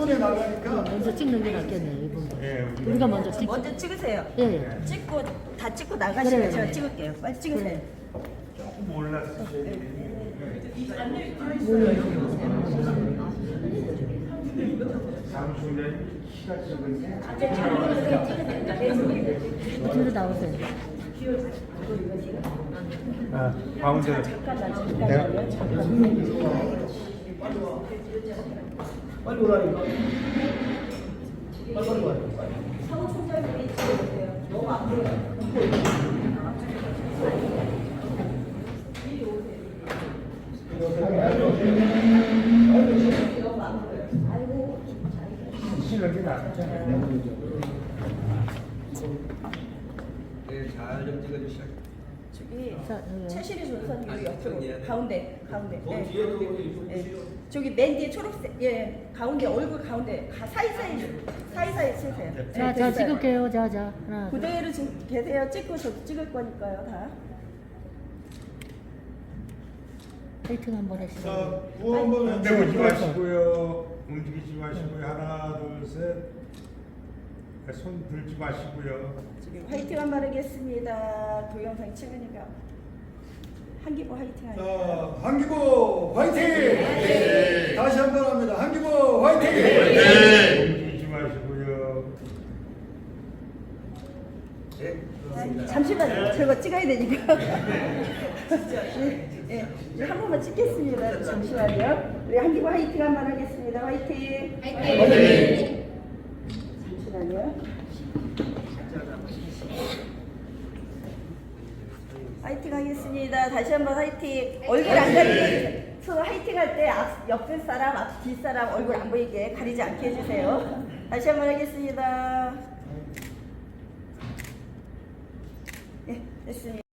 번에 나가니까 먼저 찍는 게 낫겠네 이분. 예, 우리 우리가 먼저 찍. 먼저 찍으세요. 예. 예. 찍고 다 찍고 나가시면 그래. 제가 찍을게요. 빨리 찍으세요. 조금 올랐어요. 사무총장님 키가 적은데 뒤로 나오세요. 아, 가운데로 잠깐만 내가 빨리 오라니까. 빨리 빨리 와요. 사무총장님이 찍어주세요. 너무 안. 네, 잘좀 찍어주시죠. 저기 자. 최실이 조선 아, 요 옆으로? 가운데 가운데. 더 네. 네. 뒤로. 저기 맨 뒤에 초록색 예 가운데 얼굴 가운데 가, 사이사이 사이사이 치세요. 네, 자, 자 됐어요. 찍을게요. 자, 자. 하나. 둘. 그대로 지금 계세요. 찍고 저 찍을 거니까요 다. 페이팅 한번. 자, 구호 한번 흔들지 외쳐주세요. 마시고요. 움직이지 마시고요. 하나, 둘, 셋. 손 들지 마시고요. 지금 화이팅 한번 하겠습니다. 동영상 찍으니까 한기보 화이팅. 자, 한기보 화이팅! 다시 한 번 합니다. 한기보 화이팅! 움직이지 마시고요. 네, 그렇습니다. 잠시만요. 저거 찍어야 되니까. 예, 예, 한 번만 찍겠습니다. 잠시만요. 우리 한기보 화이팅 한번 하겠습니다. 화이팅. 화이팅. 잠시만요. 화이팅 하겠습니다. 다시 한번 화이팅. 얼굴 안 가리게 서로 화이팅 할 때 앞, 옆에 사람, 앞, 뒷 사람 얼굴 안 보이게 가리지 않게 해주세요. 다시 한번 하겠습니다. 예, 됐습니다.